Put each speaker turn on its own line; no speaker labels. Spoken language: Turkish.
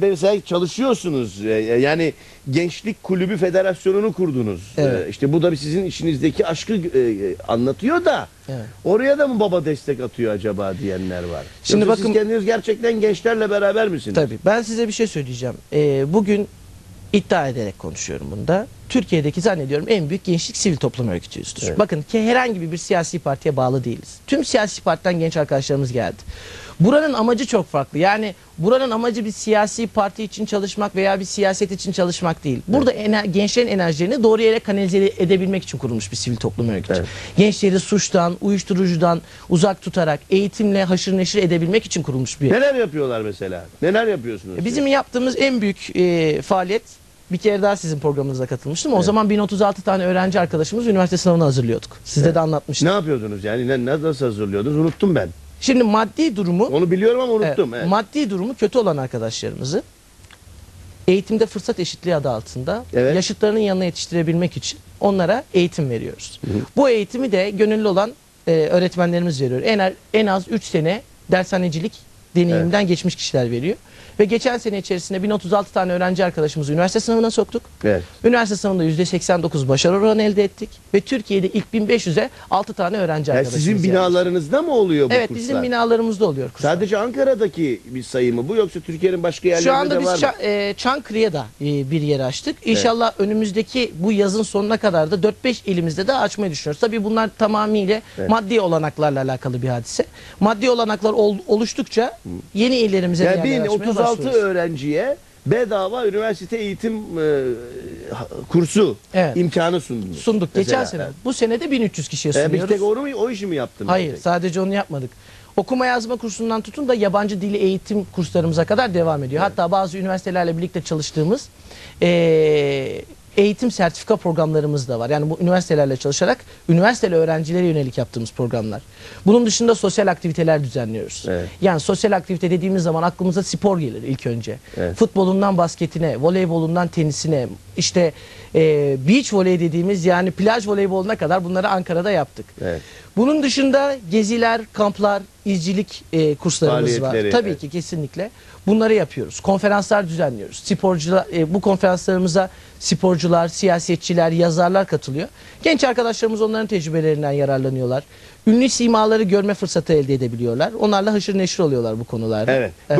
Mesela çalışıyorsunuz. Ee, Yani gençlik kulübü federasyonunu kurdunuz.
Evet.
Ee, İşte bu da sizin işinizdeki aşkı e, anlatıyor da
Evet.
oraya da mı baba destek atıyor acaba diyenler var.
Şimdi
Yoksa
bakın-
siz kendiniz gerçekten gençlerle beraber misiniz?
Tabii. Ben size bir şey söyleyeceğim. Ee, bugün iddia ederek konuşuyorum bunda. Türkiye'deki zannediyorum en büyük gençlik sivil toplum örgütüyüzdür.
Evet.
Bakın ki herhangi bir siyasi partiye bağlı değiliz. Tüm siyasi partiden genç arkadaşlarımız geldi. Buranın amacı çok farklı. Yani buranın amacı bir siyasi parti için çalışmak veya bir siyaset için çalışmak değil. Burada ener- gençlerin enerjilerini doğru yere kanalize edebilmek için kurulmuş bir sivil toplum örgütü.
Evet.
Gençleri suçtan, uyuşturucudan uzak tutarak eğitimle haşır neşir edebilmek için kurulmuş bir
Neler yapıyorlar mesela? Neler yapıyorsunuz?
E, Bizim yaptığımız en büyük e, faaliyet bir kere daha sizin programınıza katılmıştım. O zaman 1036 tane öğrenci arkadaşımız üniversite sınavına hazırlıyorduk. Sizde de anlatmıştım.
Ne yapıyordunuz yani? Ne, nasıl hazırlıyordunuz? Unuttum ben.
Şimdi maddi durumu
Onu biliyorum ama
evet,
unuttum. Evet.
maddi durumu kötü olan arkadaşlarımızı eğitimde fırsat eşitliği adı altında
Evet.
yaşıtlarının yanına yetiştirebilmek için onlara eğitim veriyoruz. Bu eğitimi de gönüllü olan e, öğretmenlerimiz veriyor. En, en az 3 sene dershanecilik deneyiminden geçmiş kişiler veriyor. Ve geçen sene içerisinde 1036 tane öğrenci arkadaşımızı üniversite sınavına soktuk.
Evet.
Üniversite sınavında %89 başarı oranı elde ettik. Ve Türkiye'de ilk 1500'e 6 tane öğrenci
Yani
arkadaşımız
sizin binalarınızda mı oluyor bu
Evet
kurslar?
bizim binalarımızda oluyor kurslar.
Sadece Ankara'daki bir sayı mı bu yoksa Türkiye'nin başka yerlerinde
Şu anda biz
var mı?
Ça- e, Çankırı'ya da e, bir yer açtık. İnşallah önümüzdeki bu yazın sonuna kadar da 4-5 ilimizde de açmayı düşünüyoruz. Tabii bunlar tamamıyla
Evet.
maddi olanaklarla alakalı bir hadise. Maddi olanaklar ol- oluştukça yeni illerimize
Yani bir
açmaya
36
başlıyoruz.
öğrenciye bedava üniversite eğitim e, kursu
Evet.
imkanı sundunuz.
Sunduk geçen
Mesela,
sene.
evet.
Bu sene de 1300 kişiye
E, bir
sunuyoruz.
tek onu mu, o işi mi yaptınız?
Hayır
tek?
sadece onu yapmadık. Okuma yazma kursundan tutun da yabancı dili eğitim kurslarımıza kadar devam ediyor. Hatta bazı üniversitelerle birlikte çalıştığımız eee, eğitim sertifika programlarımız da var. Yani bu üniversitelerle çalışarak üniversiteli öğrencilere yönelik yaptığımız programlar. Bunun dışında sosyal aktiviteler düzenliyoruz.
Evet.
Yani sosyal aktivite dediğimiz zaman aklımıza spor gelir ilk önce.
Evet.
Futbolundan basketine, voleybolundan tenisine, işte eee beach voley dediğimiz yani plaj voleyboluna kadar bunları Ankara'da yaptık.
Evet.
Bunun dışında geziler, kamplar, izcilik e, kurslarımız var. Tabii
evet.
ki kesinlikle. Bunları yapıyoruz. Konferanslar düzenliyoruz. Sporcular e, bu konferanslarımıza sporcular, siyasetçiler, yazarlar katılıyor. Genç arkadaşlarımız onların tecrübelerinden yararlanıyorlar. Ünlü simaları görme fırsatı elde edebiliyorlar. Onlarla haşır neşir oluyorlar bu konularda.
Evet. Bu-